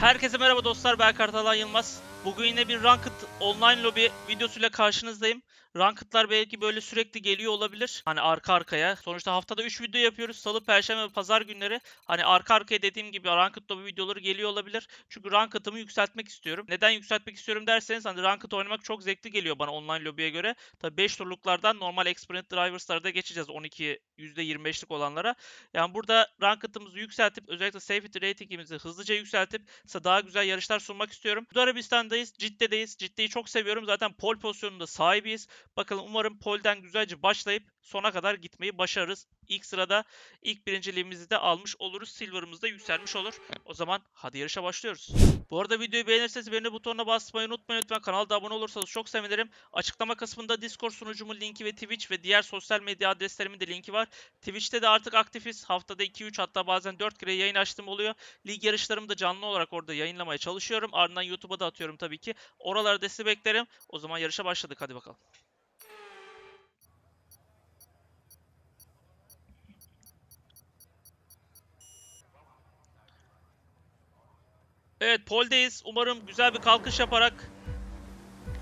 Herkese merhaba dostlar ben Kartalan Yılmaz. Bugün yine bir Ranked online lobi videosuyla karşınızdayım. Ranked'lar belki böyle sürekli geliyor olabilir. Hani arka arkaya. Sonuçta haftada 3 video yapıyoruz. Salı, perşembe ve pazar günleri. Hani arka arkaya dediğim gibi Ranked lobi videoları geliyor olabilir. Çünkü Ranked'ımı yükseltmek istiyorum. Neden yükseltmek istiyorum derseniz hani Ranked oynamak çok zevkli geliyor bana online lobiye göre. Tabii 5 turluklardan normal Experience Drivers'lara da geçeceğiz 12 %25'lik olanlara. Yani burada Ranked'ımızı yükseltip özellikle safety ratingimizi hızlıca yükseltip daha güzel yarışlar sunmak istiyorum. Suudi Arabistan'dayız, Cidde'deyiz. Cidde'yi çok seviyorum. Zaten pole pozisyonunda sahibiyiz. Bakalım umarım polden güzelce başlayıp sona kadar gitmeyi başarırız. İlk sırada ilk birinciliğimizi de almış oluruz. Silver'ımız da yükselmiş olur. O zaman hadi yarışa başlıyoruz. Bu arada videoyu beğenirseniz beğeni butonuna basmayı unutmayın lütfen. Kanala da abone olursanız çok sevinirim. Açıklama kısmında Discord sunucumun linki ve Twitch ve diğer sosyal medya adreslerimin de linki var. Twitch'te de artık aktifiz. Haftada 2-3 hatta bazen 4 kere yayın açtığım oluyor. Lig yarışlarımı da canlı olarak orada yayınlamaya çalışıyorum. Ardından YouTube'a da atıyorum tabii ki. Oralara destek beklerim. O zaman yarışa başladık. Hadi bakalım. Evet poldeyiz. Umarım güzel bir kalkış yaparak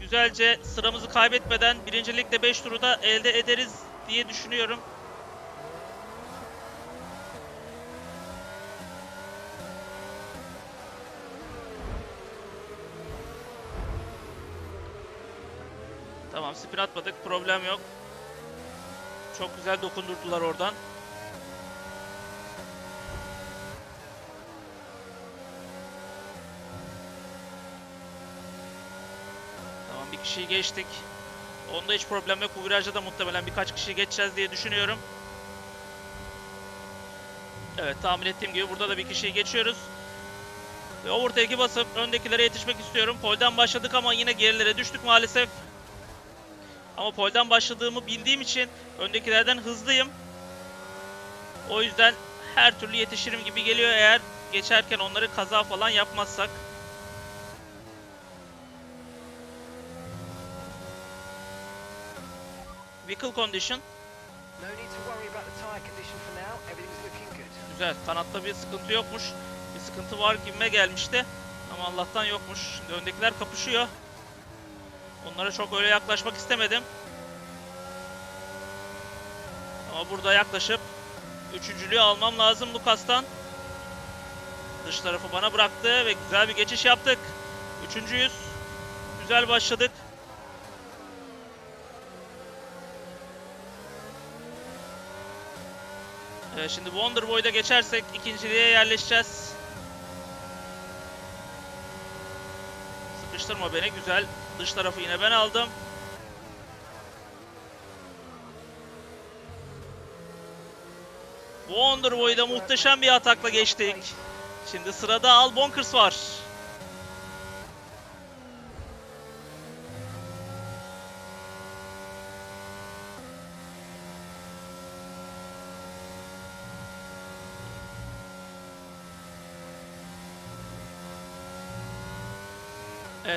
güzelce sıramızı kaybetmeden birincilikle 5 turu da elde ederiz diye düşünüyorum. Tamam spin atmadık. Problem yok. Çok güzel dokundurdular oradan. Bir kişiyi geçtik. Onda hiç problem yok. Bu virajda da muhtemelen birkaç kişiyi geçeceğiz diye düşünüyorum. Evet tahmin ettiğim gibi burada da bir kişiyi geçiyoruz. Ve overtake'i basıp öndekilere yetişmek istiyorum. Polden başladık ama yine gerilere düştük maalesef. Ama polden başladığımı bildiğim için öndekilerden hızlıyım. O yüzden her türlü yetişirim gibi geliyor eğer geçerken onları kaza falan yapmazsak. Looking good. Güzel. Kanatta bir sıkıntı yokmuş. Bir sıkıntı var gibime gelmişti. Ama Allah'tan yokmuş. Şimdi öndekiler kapışıyor. Onlara çok öyle yaklaşmak istemedim. Ama burada yaklaşıp üçüncülüğü almam lazım Lukas'tan. Dış tarafı bana bıraktı ve güzel bir geçiş yaptık. Üçüncüyüz. Güzel başladık. Ee, şimdi Wonderboy'da geçersek ikinciliğe yerleşeceğiz. Sıkıştırma beni güzel. Dış tarafı yine ben aldım. Wonderboy'da muhteşem bir atakla geçtik. Şimdi sırada Al Bonkers var.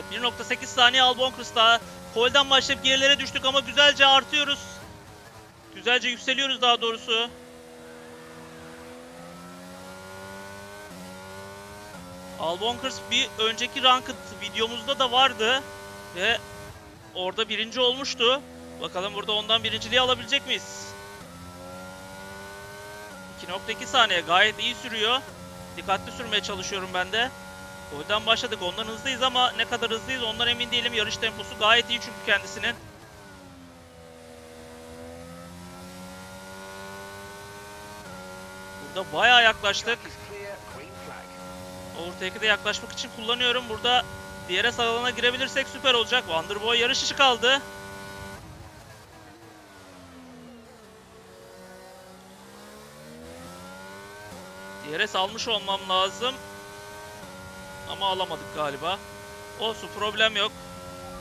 Evet 1.8 saniye Albonkers daha. Polden başlayıp gerilere düştük ama güzelce artıyoruz. Güzelce yükseliyoruz daha doğrusu. Albonkers bir önceki Ranked videomuzda da vardı. Ve orada birinci olmuştu. Bakalım burada ondan birinciliği alabilecek miyiz? 2.2 saniye gayet iyi sürüyor. Dikkatli sürmeye çalışıyorum ben de. Golden başladık. Ondan hızlıyız ama ne kadar hızlıyız ondan emin değilim. Yarış temposu gayet iyi çünkü kendisinin. Burada bayağı yaklaştık. Overtake'e de yaklaşmak için kullanıyorum. Burada DRS alanına girebilirsek süper olacak. Wonderboy yarış dışı kaldı. DRS almış olmam lazım. Ama alamadık galiba. Olsun problem yok.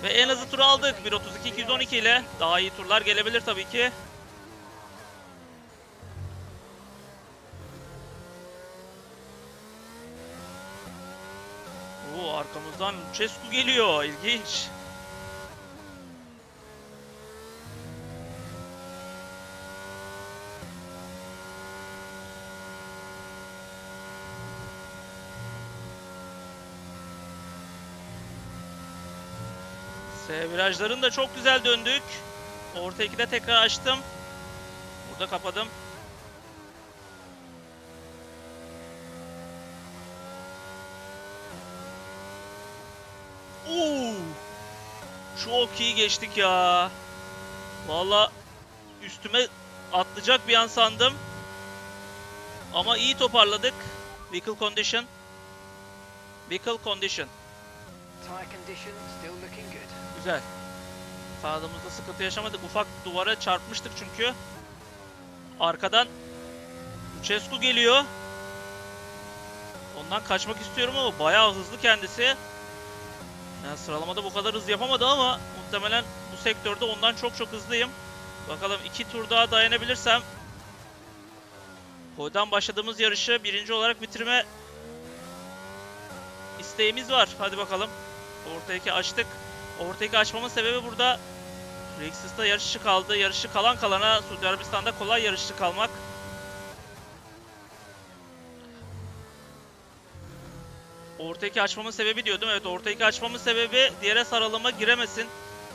Ve en hızlı turu aldık. 1.32-212 ile. Daha iyi turlar gelebilir tabii ki. Oo arkamızdan Lucescu geliyor. İlginç. S virajlarını çok güzel döndük. Orta 2'de tekrar açtım. Burada kapadım. Oo! Çok iyi geçtik ya. Valla üstüme atlayacak bir an sandım. Ama iyi toparladık. Vehicle condition. Vehicle condition. Tire condition still looking good. Güzel. Sağlığımızda sıkıntı yaşamadık. Ufak duvara çarpmıştık çünkü. Arkadan Lucescu geliyor. Ondan kaçmak istiyorum ama bayağı hızlı kendisi. Yani sıralamada bu kadar hız yapamadı ama muhtemelen bu sektörde ondan çok çok hızlıyım. Bakalım iki tur daha dayanabilirsem Koydan başladığımız yarışı birinci olarak bitirme isteğimiz var. Hadi bakalım. Orta iki açtık. Orta iki açmamın sebebi burada Rexis'ta yarışçı kaldı. Yarışı kalan kalana Suudi Arabistan'da kolay yarışçı kalmak. Orta iki açmamın sebebi diyordum. Evet orta iki açmamın sebebi diğere saralıma giremesin.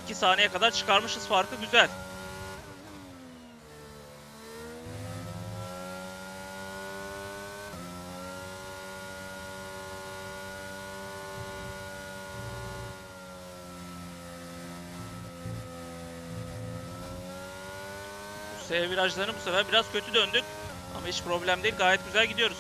2 saniye kadar çıkarmışız farkı güzel. S virajlarını bu sefer biraz kötü döndük. Ama hiç problem değil. Gayet güzel gidiyoruz.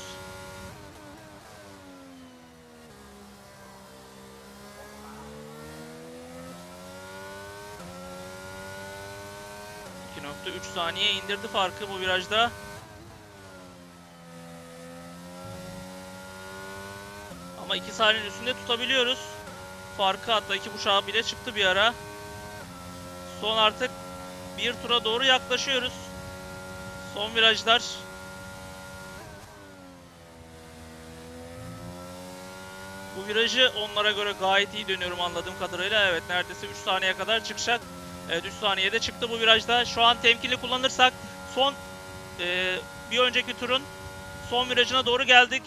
...2.3 saniye indirdi farkı bu virajda. Ama 2 saniyenin üstünde tutabiliyoruz. Farkı hatta 2.5'a bile çıktı bir ara. Son artık bir tura doğru yaklaşıyoruz. Son virajlar. Bu virajı onlara göre gayet iyi dönüyorum anladığım kadarıyla. Evet neredeyse 3 saniye kadar çıkacak. Evet 3 saniyede çıktı bu virajda. Şu an temkinli kullanırsak son e, bir önceki turun son virajına doğru geldik.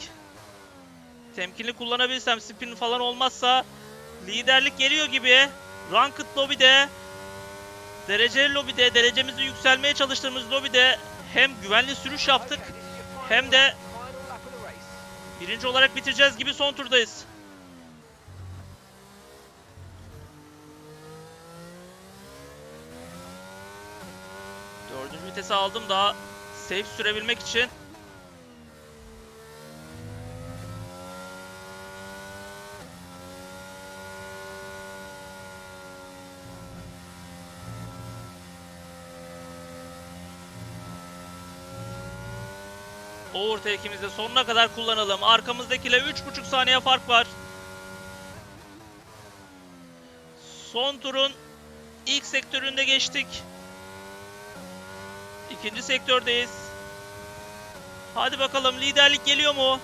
Temkinli kullanabilsem spin falan olmazsa liderlik geliyor gibi. Ranked lobby'de Dereceli lobide, derecemizi yükselmeye çalıştığımız lobide hem güvenli sürüş yaptık hem de birinci olarak bitireceğiz gibi son turdayız. Dördüncü vitesi aldım daha safe sürebilmek için. Overtake'imizi sonuna kadar kullanalım. Arkamızdakiyle 3.5 saniye fark var. Son turun ilk sektöründe geçtik. İkinci sektördeyiz. Hadi bakalım liderlik geliyor mu?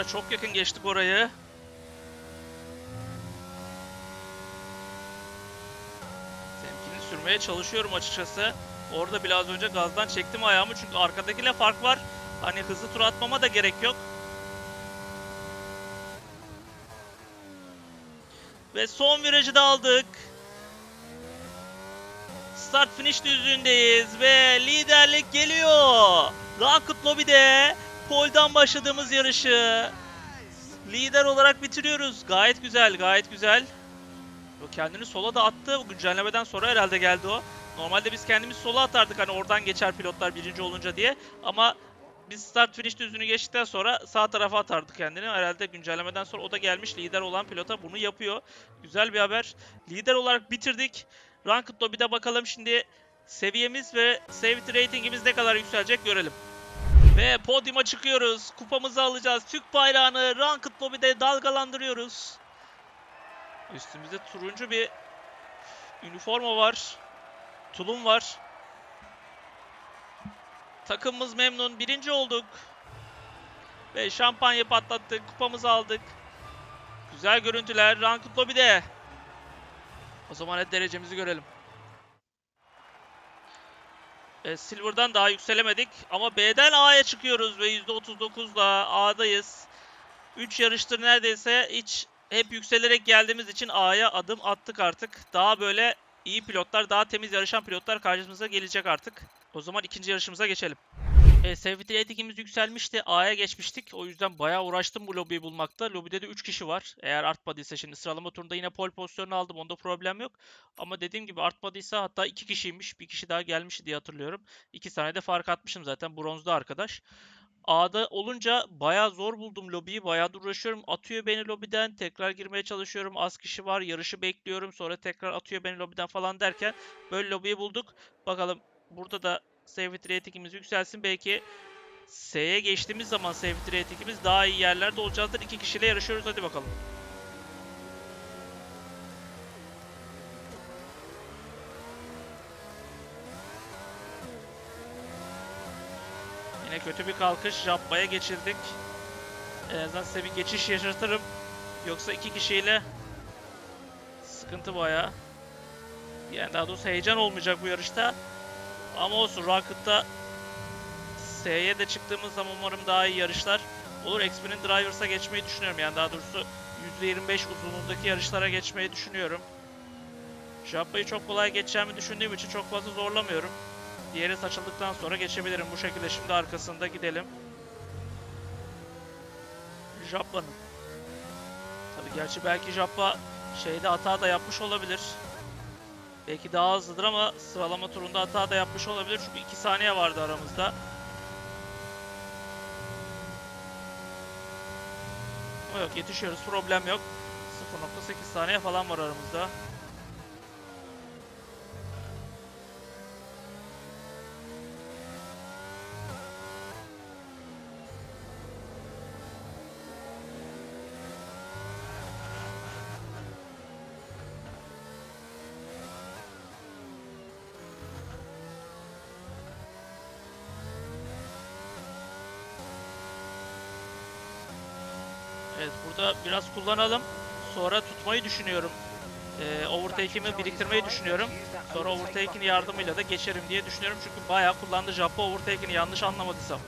Duvara çok yakın geçtik orayı. Temkinli sürmeye çalışıyorum açıkçası. Orada biraz önce gazdan çektim ayağımı çünkü arkadakiyle fark var. Hani hızlı tur atmama da gerek yok. Ve son virajı da aldık. Start finish düzlüğündeyiz ve liderlik geliyor. Ranked Lobby'de pole'dan başladığımız yarışı lider olarak bitiriyoruz. Gayet güzel, gayet güzel. O kendini sola da attı. Bu güncellemeden sonra herhalde geldi o. Normalde biz kendimiz sola atardık hani oradan geçer pilotlar birinci olunca diye. Ama biz start finish düzlüğünü geçtikten sonra sağ tarafa atardık kendini. Herhalde güncellemeden sonra o da gelmiş lider olan pilota bunu yapıyor. Güzel bir haber. Lider olarak bitirdik. Ranked Lobby'de bakalım şimdi seviyemiz ve safety ratingimiz ne kadar yükselecek görelim. Ve podyuma çıkıyoruz. Kupamızı alacağız. Türk bayrağını Ranked Lobby'de dalgalandırıyoruz. Üstümüzde turuncu bir üniforma var. Tulum var. Takımımız memnun. Birinci olduk. Ve şampanya patlattık. Kupamızı aldık. Güzel görüntüler. Ranked Lobby'de. O zaman hadi derecemizi görelim. E, Silver'dan daha yükselemedik ama B'den A'ya çıkıyoruz ve %39'la A'dayız. 3 yarıştır neredeyse hiç hep yükselerek geldiğimiz için A'ya adım attık artık. Daha böyle iyi pilotlar, daha temiz yarışan pilotlar karşımıza gelecek artık. O zaman ikinci yarışımıza geçelim. E, Safety ratingimiz yükselmişti. A'ya geçmiştik. O yüzden bayağı uğraştım bu lobiyi bulmakta. Lobide de 3 kişi var. Eğer artmadıysa şimdi sıralama turunda yine pole pozisyonu aldım. Onda problem yok. Ama dediğim gibi artmadıysa hatta 2 kişiymiş. Bir kişi daha gelmişti diye hatırlıyorum. 2 tane de fark atmışım zaten. Bronzda arkadaş. A'da olunca bayağı zor buldum lobiyi. Bayağı uğraşıyorum. Atıyor beni lobiden. Tekrar girmeye çalışıyorum. Az kişi var. Yarışı bekliyorum. Sonra tekrar atıyor beni lobiden falan derken böyle lobiyi bulduk. Bakalım burada da safety ratingimiz yükselsin. Belki S'ye geçtiğimiz zaman safety ratingimiz daha iyi yerlerde olacağızdır. İki kişiyle yarışıyoruz. Hadi bakalım. Yine kötü bir kalkış. Jabba'ya geçirdik. En azından size bir geçiş yaşatırım. Yoksa iki kişiyle sıkıntı bayağı. Yani daha doğrusu heyecan olmayacak bu yarışta. Ama olsun Rockett'ta S'ye de çıktığımız zaman umarım daha iyi yarışlar olur. Xp'nin Drivers'a geçmeyi düşünüyorum. Yani daha doğrusu %25 uzunluğundaki yarışlara geçmeyi düşünüyorum. Jabba'yı çok kolay geçeceğimi düşündüğüm için çok fazla zorlamıyorum. Diğeri saçıldıktan sonra geçebilirim. Bu şekilde şimdi arkasında gidelim. Jabba'nın. Tabi gerçi belki Jabba şeyde hata da yapmış olabilir. Belki daha hızlıdır ama sıralama turunda hata da yapmış olabilir. Çünkü 2 saniye vardı aramızda. Ama yok yetişiyoruz problem yok. 0.8 saniye falan var aramızda. Burada biraz kullanalım. Sonra tutmayı düşünüyorum. Ee, overtake'imi biriktirmeyi düşünüyorum. Sonra overtake'in yardımıyla da geçerim diye düşünüyorum. Çünkü bayağı kullandı Jappo overtake'ini yanlış anlamadıysam.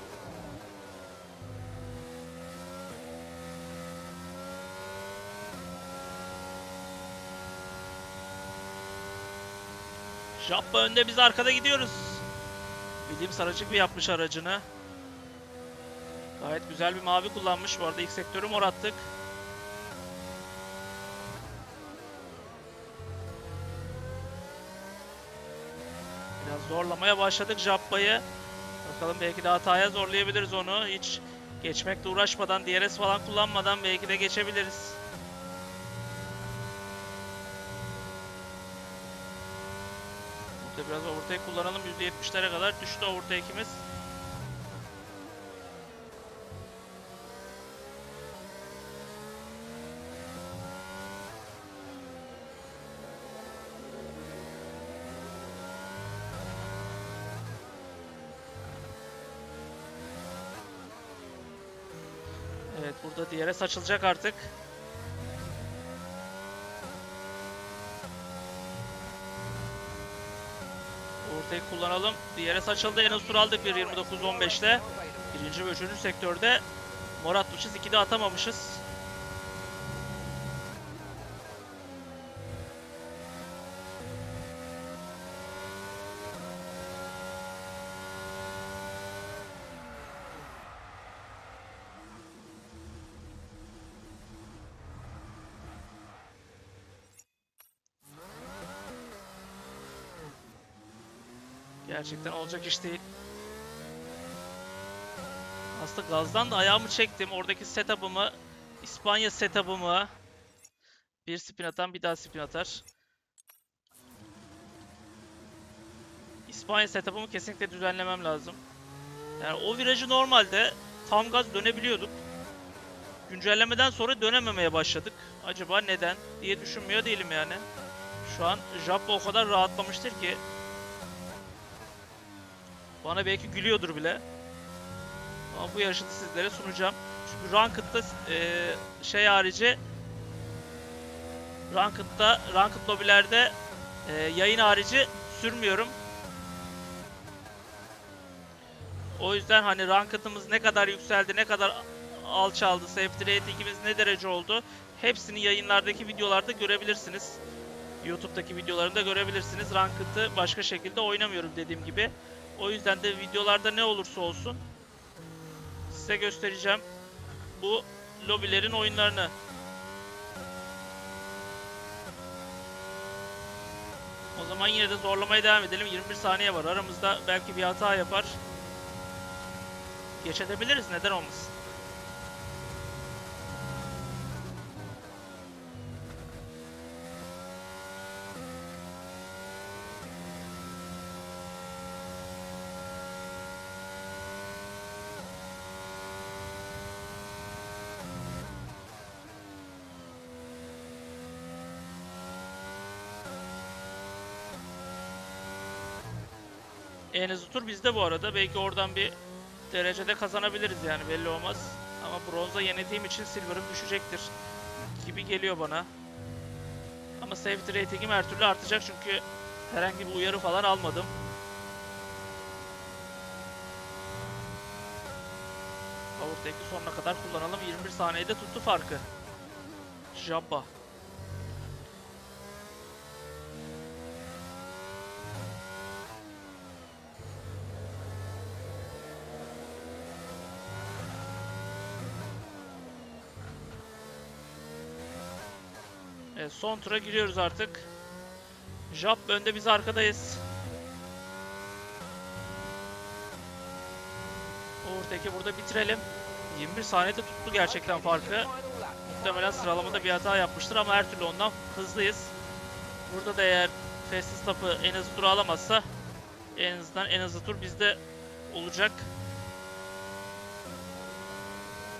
Jappo önde biz arkada gidiyoruz. Bildiğim sarıcık bir yapmış aracını. Gayet güzel bir mavi kullanmış. Bu arada ilk sektörü mor attık. Zorlamaya başladık Jabba'yı. Bakalım belki de hataya zorlayabiliriz onu. Hiç geçmekle uğraşmadan, DRS falan kullanmadan belki de geçebiliriz. Burada biraz overtake kullanalım. %70'lere kadar düştü overtake'imiz. Evet burada DRS açılacak artık. Overtake kullanalım. DRS açıldı. En az tur aldık 1.29.15'te. Birinci ve üçüncü sektörde mor atmışız. 2'de atamamışız. Gerçekten olacak iş değil. Aslında gazdan da ayağımı çektim. Oradaki setup'ımı, İspanya setup'ımı bir spin atan bir daha spin atar. İspanya setup'ımı kesinlikle düzenlemem lazım. Yani o virajı normalde tam gaz dönebiliyorduk. Güncellemeden sonra dönememeye başladık. Acaba neden diye düşünmüyor değilim yani. Şu an Jappa o kadar rahatlamıştır ki bana belki gülüyordur bile. Ama bu yarışı da sizlere sunacağım. Çünkü Ranked'da e, şey harici Ranked'da, Ranked lobilerde e, yayın harici sürmüyorum. O yüzden hani Ranked'ımız ne kadar yükseldi, ne kadar alçaldı, safety ratingimiz ne derece oldu hepsini yayınlardaki videolarda görebilirsiniz. YouTube'daki videolarında görebilirsiniz. Ranked'ı başka şekilde oynamıyorum dediğim gibi. O yüzden de videolarda ne olursa olsun size göstereceğim bu lobilerin oyunlarını. O zaman yine de zorlamaya devam edelim. 21 saniye var. Aramızda belki bir hata yapar. Geçebiliriz. Neden olmasın? En hızlı tur bizde bu arada. Belki oradan bir derecede kazanabiliriz yani belli olmaz. Ama bronza yenildiğim için silver'ım düşecektir gibi geliyor bana. Ama safety rating'im her türlü artacak çünkü herhangi bir uyarı falan almadım. Overtake'i sonuna kadar kullanalım. 21 saniyede tuttu farkı. Jabba. Evet, son tura giriyoruz artık. Jap önde biz arkadayız. Overtake'i burada bitirelim. 21 saniyede tuttu gerçekten farkı. Muhtemelen sıralamada bir hata yapmıştır ama her türlü ondan hızlıyız. Burada da eğer Fastest Stop'ı en hızlı turu alamazsa en azından en hızlı tur bizde olacak.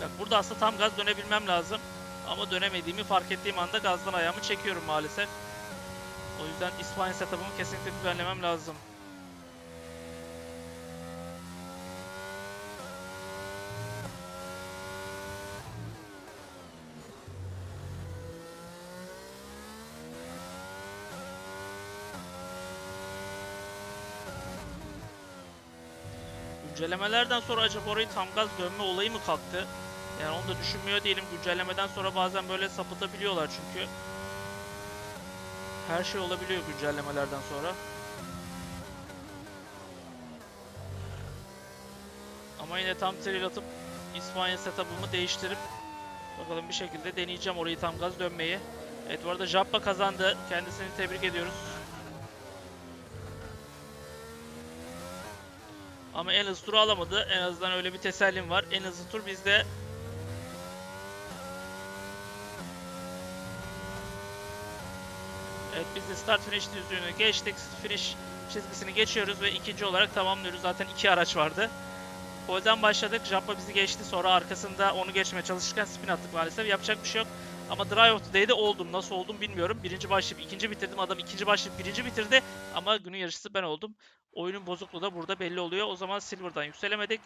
Bak burada aslında tam gaz dönebilmem lazım. Ama dönemediğimi fark ettiğim anda gazdan ayağımı çekiyorum maalesef. O yüzden İspanya setup'ımı kesinlikle düzenlemem lazım. Güncellemelerden sonra acaba orayı tam gaz dönme olayı mı kalktı? Yani onu da düşünmüyor değilim. Güncellemeden sonra bazen böyle sapıtabiliyorlar çünkü. Her şey olabiliyor güncellemelerden sonra. Ama yine tam trail atıp İspanya setup'ımı değiştirip bakalım bir şekilde deneyeceğim orayı tam gaz dönmeyi. Evet bu arada Jappa kazandı. Kendisini tebrik ediyoruz. Ama en hızlı turu alamadı. En azından öyle bir tesellim var. En hızlı tur bizde. Evet biz de start finish düzlüğünü geçtik. Finish çizgisini geçiyoruz ve ikinci olarak tamamlıyoruz. Zaten iki araç vardı. Pole'den başladık. Jappa bizi geçti. Sonra arkasında onu geçmeye çalışırken spin attık maalesef. Yapacak bir şey yok. Ama Drive of the Day'de oldum. Nasıl oldum bilmiyorum. Birinci başlayıp ikinci bitirdim. Adam ikinci başlayıp birinci bitirdi. Ama günün yarışçısı ben oldum. Oyunun bozukluğu da burada belli oluyor. O zaman Silver'dan yükselemedik.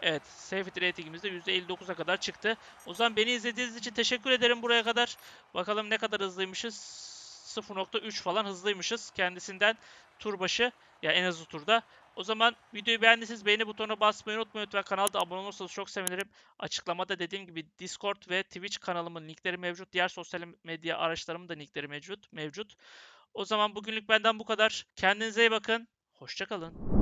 Evet, safety ratingimiz de %59'a kadar çıktı. O zaman beni izlediğiniz için teşekkür ederim buraya kadar. Bakalım ne kadar hızlıymışız. 0.3 falan hızlıymışız kendisinden tur başı. Ya en hızlı turda. O zaman videoyu beğendiyseniz beğeni butonuna basmayı unutmayın lütfen. Kanalda abone olursanız çok sevinirim. Açıklamada dediğim gibi Discord ve Twitch kanalımın linkleri mevcut. Diğer sosyal medya araçlarımın da linkleri mevcut. mevcut. O zaman bugünlük benden bu kadar. Kendinize iyi bakın. Hoşçakalın.